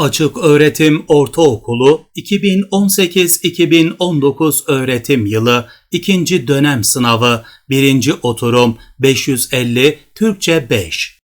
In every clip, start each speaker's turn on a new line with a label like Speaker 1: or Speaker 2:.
Speaker 1: Açık Öğretim Ortaokulu 2018-2019 öğretim yılı 2. dönem sınavı 1. oturum 550 Türkçe 5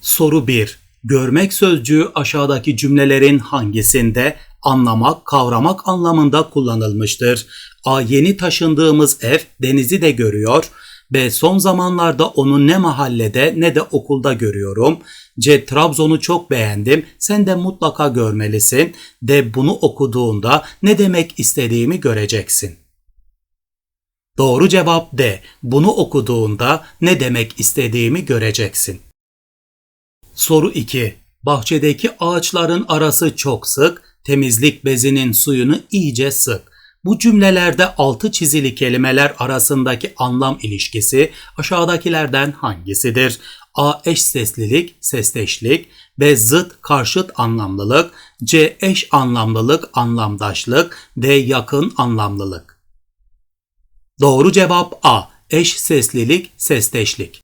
Speaker 1: Soru 1 Görmek sözcüğü aşağıdaki cümlelerin hangisinde anlamak, kavramak anlamında kullanılmıştır? A. Yeni taşındığımız ev denizi de görüyor. B. Son zamanlarda onu ne mahallede ne de okulda görüyorum. C. Trabzon'u çok beğendim. Sen de mutlaka görmelisin. D. Bunu okuduğunda ne demek istediğimi göreceksin. Doğru cevap D. Bunu okuduğunda ne demek istediğimi göreceksin. Soru 2. Bahçedeki ağaçların arası çok sık, temizlik bezinin suyunu iyice sık. Bu cümlelerde altı çizili kelimeler arasındaki anlam ilişkisi aşağıdakilerden hangisidir? A. Eş seslilik, sesteşlik. B. Zıt, karşıt anlamlılık. C. Eş anlamlılık, anlamdaşlık. D. Yakın anlamlılık. Doğru cevap A. Eş seslilik, sesteşlik.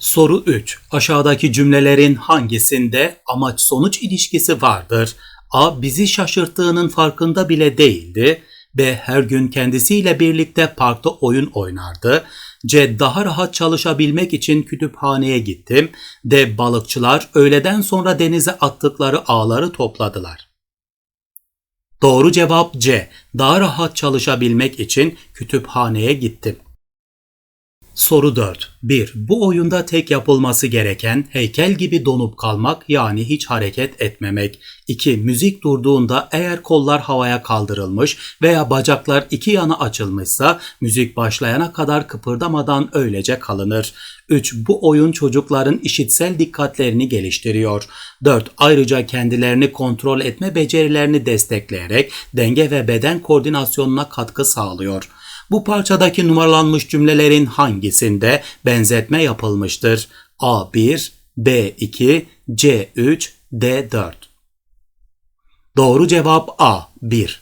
Speaker 1: Soru 3. Aşağıdaki cümlelerin hangisinde amaç sonuç ilişkisi vardır? A. Bizi şaşırttığının farkında bile değildi. B. Her gün kendisiyle birlikte parkta oyun oynardı. C. Daha rahat çalışabilmek için kütüphaneye gittim. D. Balıkçılar öğleden sonra denize attıkları ağları topladılar. Doğru cevap C. Daha rahat çalışabilmek için kütüphaneye gittim. Soru 4. 1. Bu oyunda tek yapılması gereken heykel gibi donup kalmak yani hiç hareket etmemek. 2. Müzik durduğunda eğer kollar havaya kaldırılmış veya bacaklar iki yana açılmışsa müzik başlayana kadar kıpırdamadan öylece kalınır. 3. Bu oyun çocukların işitsel dikkatlerini geliştiriyor. 4. Ayrıca kendilerini kontrol etme becerilerini destekleyerek denge ve beden koordinasyonuna katkı sağlıyor. Bu parçadaki numaralanmış cümlelerin hangisinde benzetme yapılmıştır? A1, B2, C3, D4. Doğru cevap A. 1.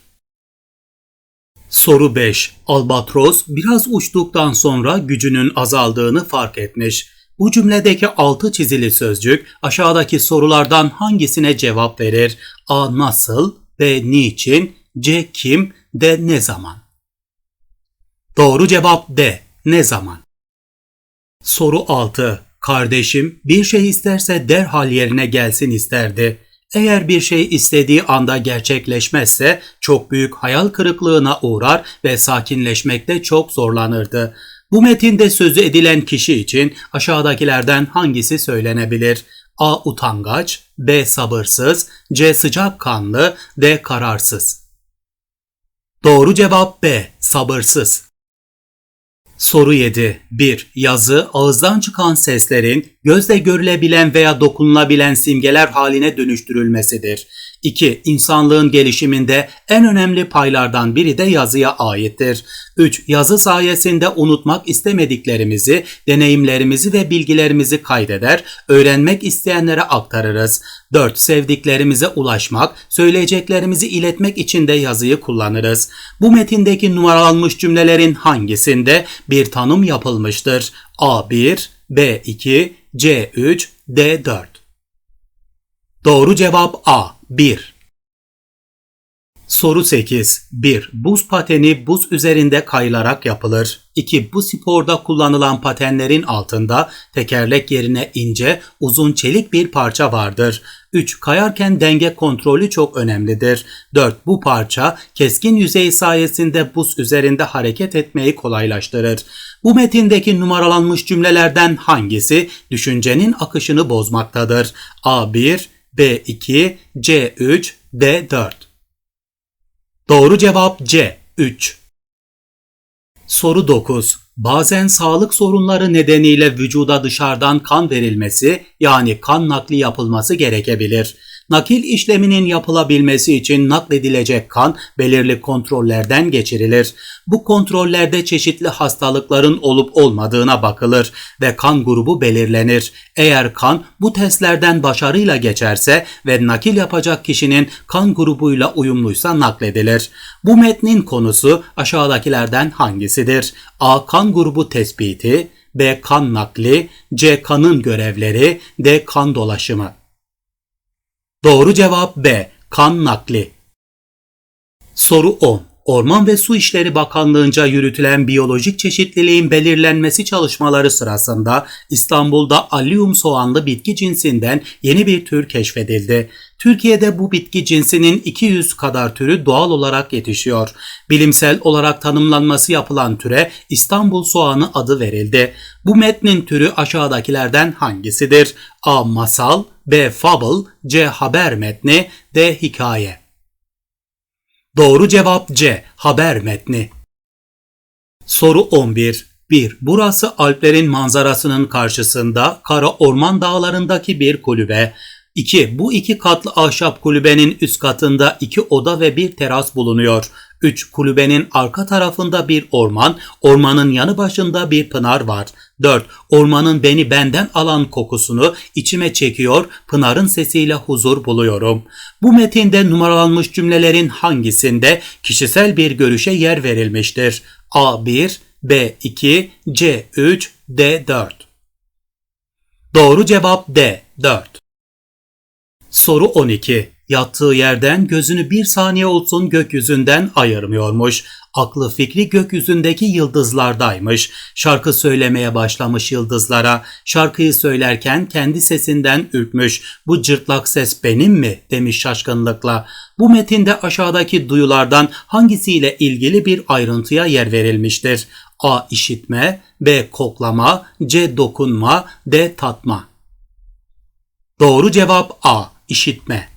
Speaker 1: Soru 5. Albatros biraz uçtuktan sonra gücünün azaldığını fark etmiş. Bu cümledeki altı çizili sözcük aşağıdaki sorulardan hangisine cevap verir? A. Nasıl? B. Niçin? C. Kim? D. Ne zaman? Doğru cevap D. Ne zaman? Soru 6. Kardeşim bir şey isterse derhal yerine gelsin isterdi. Eğer bir şey istediği anda gerçekleşmezse çok büyük hayal kırıklığına uğrar ve sakinleşmekte çok zorlanırdı. Bu metinde sözü edilen kişi için aşağıdakilerden hangisi söylenebilir? A. Utangaç B. Sabırsız C. Sıcakkanlı D. Kararsız Doğru cevap B. Sabırsız. Soru 7. 1. Yazı, ağızdan çıkan seslerin gözle görülebilen veya dokunulabilen simgeler haline dönüştürülmesidir. 2. İnsanlığın gelişiminde en önemli paylardan biri de yazıya aittir. 3. Yazı sayesinde unutmak istemediklerimizi, deneyimlerimizi ve bilgilerimizi kaydeder, öğrenmek isteyenlere aktarırız. 4. Sevdiklerimize ulaşmak, söyleyeceklerimizi iletmek için de yazıyı kullanırız. Bu metindeki numaralanmış cümlelerin hangisinde bir tanım yapılmıştır? A1, B2, C3, D4. Doğru cevap A. 1. Soru 8. 1. Buz pateni buz üzerinde kayılarak yapılır. 2. Bu sporda kullanılan patenlerin altında tekerlek yerine ince, uzun çelik bir parça vardır. 3. Kayarken denge kontrolü çok önemlidir. 4. Bu parça keskin yüzey sayesinde buz üzerinde hareket etmeyi kolaylaştırır. Bu metindeki numaralanmış cümlelerden hangisi düşüncenin akışını bozmaktadır? A1, B2, C3, D4. Doğru cevap C. 3. Soru 9. Bazen sağlık sorunları nedeniyle vücuda dışarıdan kan verilmesi yani kan nakli yapılması gerekebilir. Nakil işleminin yapılabilmesi için nakledilecek kan belirli kontrollerden geçirilir. Bu kontrollerde çeşitli hastalıkların olup olmadığına bakılır ve kan grubu belirlenir. Eğer kan bu testlerden başarıyla geçerse ve nakil yapacak kişinin kan grubuyla uyumluysa nakledilir. Bu metnin konusu aşağıdakilerden hangisidir? A. Kan grubu tespiti B. Kan nakli C. Kanın görevleri D. Kan dolaşımı Doğru cevap B. Kan nakli. Soru 10. Orman ve Su İşleri Bakanlığı'nca yürütülen biyolojik çeşitliliğin belirlenmesi çalışmaları sırasında İstanbul'da allium soğanlı bitki cinsinden yeni bir tür keşfedildi. Türkiye'de bu bitki cinsinin 200 kadar türü doğal olarak yetişiyor. Bilimsel olarak tanımlanması yapılan türe İstanbul soğanı adı verildi. Bu metnin türü aşağıdakilerden hangisidir? A. Masal B. Fable C. Haber metni D. Hikaye Doğru cevap C. Haber metni. Soru 11. 1. Burası Alplerin manzarasının karşısında Kara Orman Dağları'ndaki bir kulübe. 2. Bu iki katlı ahşap kulübenin üst katında iki oda ve bir teras bulunuyor. 3. Kulübenin arka tarafında bir orman, ormanın yanı başında bir pınar var. 4. Ormanın beni benden alan kokusunu içime çekiyor, pınarın sesiyle huzur buluyorum. Bu metinde numaralanmış cümlelerin hangisinde kişisel bir görüşe yer verilmiştir? A1, B2, C3, D4. Doğru cevap D, 4. Soru 12. Yattığı yerden gözünü bir saniye olsun gökyüzünden ayırmıyormuş. Aklı fikri gökyüzündeki yıldızlardaymış. Şarkı söylemeye başlamış yıldızlara. Şarkıyı söylerken kendi sesinden ürkmüş. Bu cırtlak ses benim mi? demiş şaşkınlıkla. Bu metinde aşağıdaki duyulardan hangisiyle ilgili bir ayrıntıya yer verilmiştir? A. işitme B. Koklama C. Dokunma D. Tatma Doğru cevap A. işitme.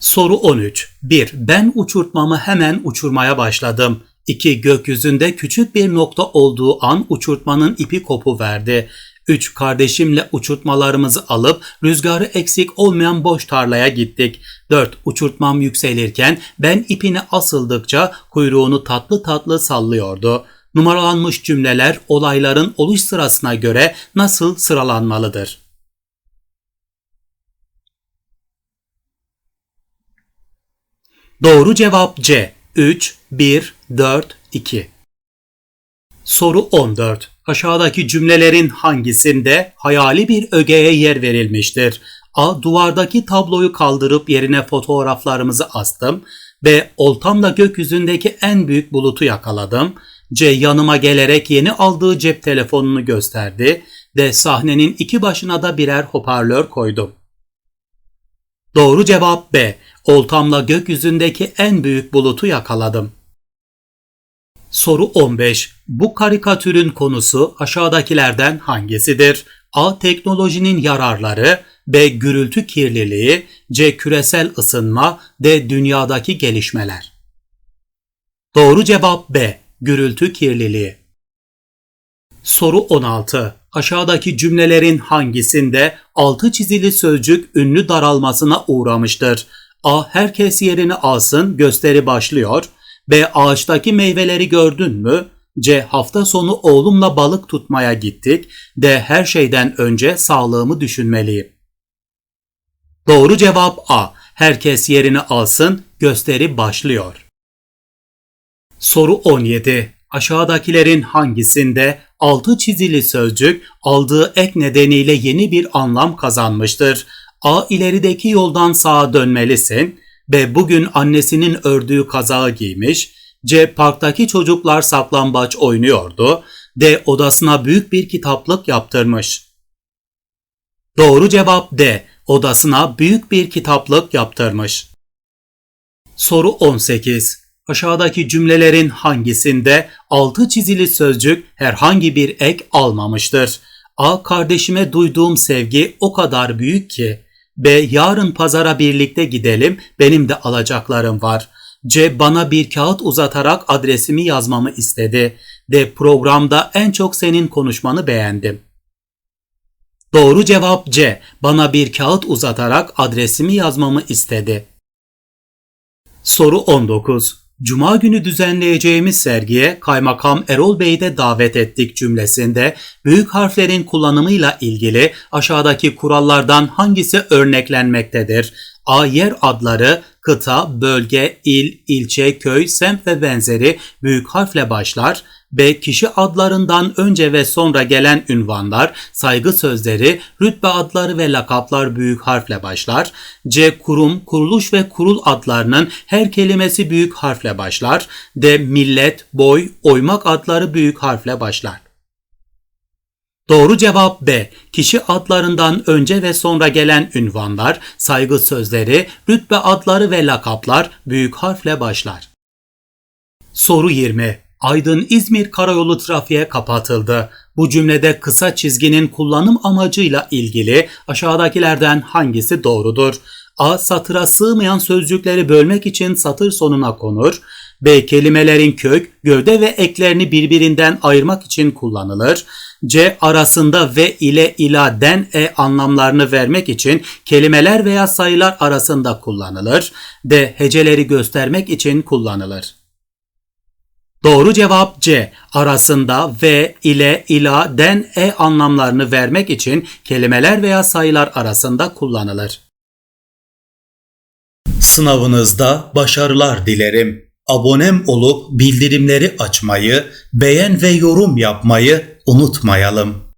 Speaker 1: Soru 13. 1. Ben uçurtmamı hemen uçurmaya başladım. 2. Gökyüzünde küçük bir nokta olduğu an uçurtmanın ipi kopu verdi. 3. Kardeşimle uçurtmalarımızı alıp rüzgarı eksik olmayan boş tarlaya gittik. 4. Uçurtmam yükselirken ben ipine asıldıkça kuyruğunu tatlı tatlı sallıyordu. Numaralanmış cümleler olayların oluş sırasına göre nasıl sıralanmalıdır? Doğru cevap C. 3, 1, 4, 2. Soru 14. Aşağıdaki cümlelerin hangisinde hayali bir ögeye yer verilmiştir? A. Duvardaki tabloyu kaldırıp yerine fotoğraflarımızı astım. B. Oltamla gökyüzündeki en büyük bulutu yakaladım. C. Yanıma gelerek yeni aldığı cep telefonunu gösterdi. D. Sahnenin iki başına da birer hoparlör koydum. Doğru cevap B. Oltamla gökyüzündeki en büyük bulutu yakaladım. Soru 15. Bu karikatürün konusu aşağıdakilerden hangisidir? A. Teknolojinin yararları B. Gürültü kirliliği C. Küresel ısınma D. Dünyadaki gelişmeler Doğru cevap B. Gürültü kirliliği Soru 16. Aşağıdaki cümlelerin hangisinde altı çizili sözcük ünlü daralmasına uğramıştır? A. Herkes yerini alsın gösteri başlıyor. B. Ağaçtaki meyveleri gördün mü? C. Hafta sonu oğlumla balık tutmaya gittik. D. Her şeyden önce sağlığımı düşünmeliyim. Doğru cevap A. Herkes yerini alsın gösteri başlıyor. Soru 17. Aşağıdakilerin hangisinde altı çizili sözcük aldığı ek nedeniyle yeni bir anlam kazanmıştır? A. ilerideki yoldan sağa dönmelisin. B. Bugün annesinin ördüğü kazağı giymiş. C. Parktaki çocuklar saklambaç oynuyordu. D. Odasına büyük bir kitaplık yaptırmış. Doğru cevap D. Odasına büyük bir kitaplık yaptırmış. Soru 18. Aşağıdaki cümlelerin hangisinde altı çizili sözcük herhangi bir ek almamıştır? A. Kardeşime duyduğum sevgi o kadar büyük ki B. Yarın pazara birlikte gidelim. Benim de alacaklarım var. C. Bana bir kağıt uzatarak adresimi yazmamı istedi. D. Programda en çok senin konuşmanı beğendim. Doğru cevap C. Bana bir kağıt uzatarak adresimi yazmamı istedi. Soru 19. Cuma günü düzenleyeceğimiz sergiye Kaymakam Erol Bey'i de davet ettik cümlesinde büyük harflerin kullanımıyla ilgili aşağıdaki kurallardan hangisi örneklenmektedir? A. Yer adları, kıta, bölge, il, ilçe, köy, semt ve benzeri büyük harfle başlar. B. Kişi adlarından önce ve sonra gelen ünvanlar, saygı sözleri, rütbe adları ve lakaplar büyük harfle başlar. C. Kurum, kuruluş ve kurul adlarının her kelimesi büyük harfle başlar. D. Millet, boy, oymak adları büyük harfle başlar. Doğru cevap B. Kişi adlarından önce ve sonra gelen ünvanlar, saygı sözleri, rütbe adları ve lakaplar büyük harfle başlar. Soru 20. Aydın İzmir karayolu trafiğe kapatıldı. Bu cümlede kısa çizginin kullanım amacıyla ilgili aşağıdakilerden hangisi doğrudur? A. Satıra sığmayan sözcükleri bölmek için satır sonuna konur. B. Kelimelerin kök, gövde ve eklerini birbirinden ayırmak için kullanılır. C. Arasında ve ile ila den e anlamlarını vermek için kelimeler veya sayılar arasında kullanılır. D. Heceleri göstermek için kullanılır. Doğru cevap C. Arasında ve ile ila den e anlamlarını vermek için kelimeler veya sayılar arasında kullanılır. Sınavınızda başarılar dilerim. Abonem olup bildirimleri açmayı, beğen ve yorum yapmayı unutmayalım.